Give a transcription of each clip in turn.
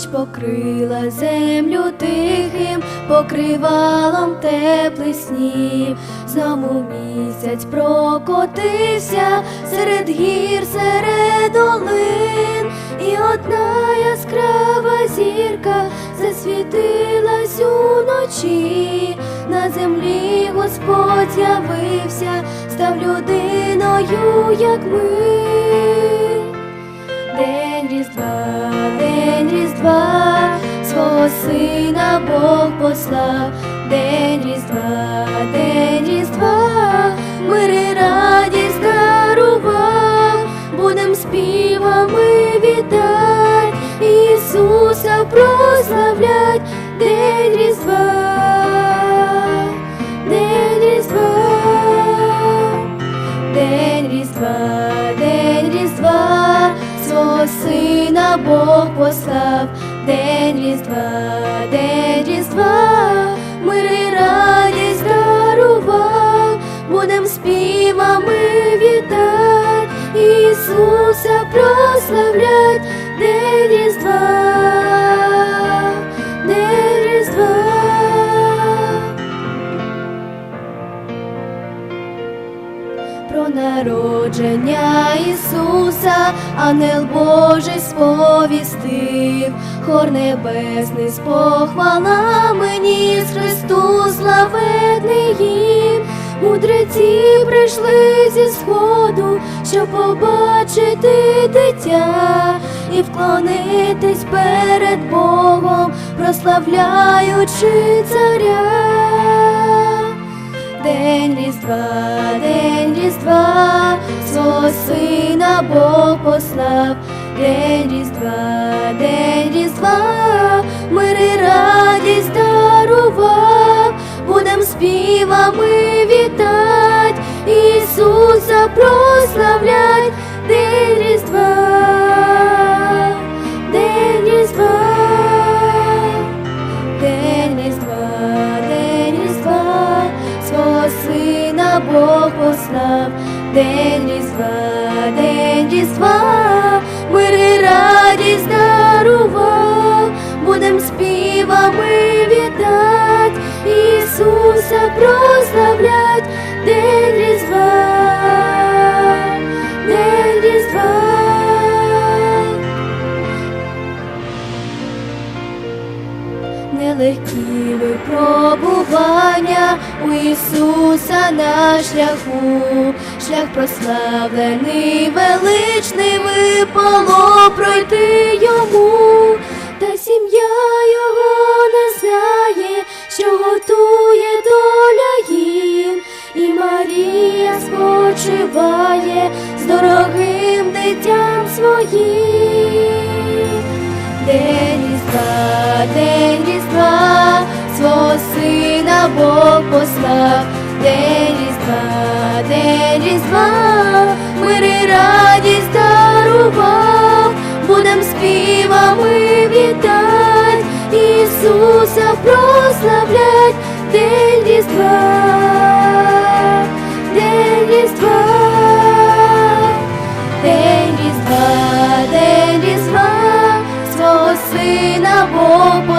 ніч покрила землю тихим, покривалом теплий снів. Знову місяць прокотився серед гір, серед долин, і одна яскрава зірка засвітилась уночі. На землі Господь з'явився, став людиною, як ми. Різдва, день Різдва, свого сина Бог послав, день Різдва, день Різдва, сина Бог послав, день Різдва, день Різдва, мир і радість дарував, будем співами вітать, Ісуса прославлять, Про народження Ісуса ангел Божий сповістив, хор небесний з похвалами ніс Христу славетний їм. Мудреці прийшли зі сходу, щоб побачити дитя і вклонитись перед Богом, прославляючи царя. день Різдва, день Різдва, мир і радість дарував, будем співами вітать, Ісуса прославлять, день Різдва, день Різдва. День Різдва, день Різдва, свого сина Бог послав, день Різдва, день Різдва, Будем співами вітать, Ісуса прославлять, день Різдва, день Різдва. Нелегкі випробування у Ісуса на шляху, шлях прославлений, величний випало пройти йому, спочиває з дорогим дитям своїм. День Різдва, день Різдва, свого сина Бог послав, день Різдва, день Різдва, мир і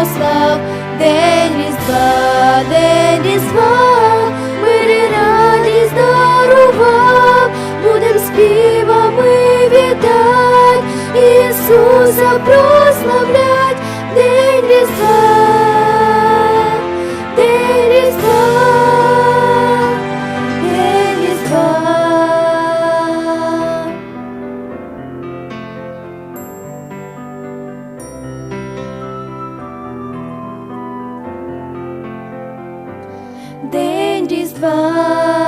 Послав, день Різдва, день Різдва, мир і радість дарував, будем співами вітать, Ісуса прославлять, День Різдва,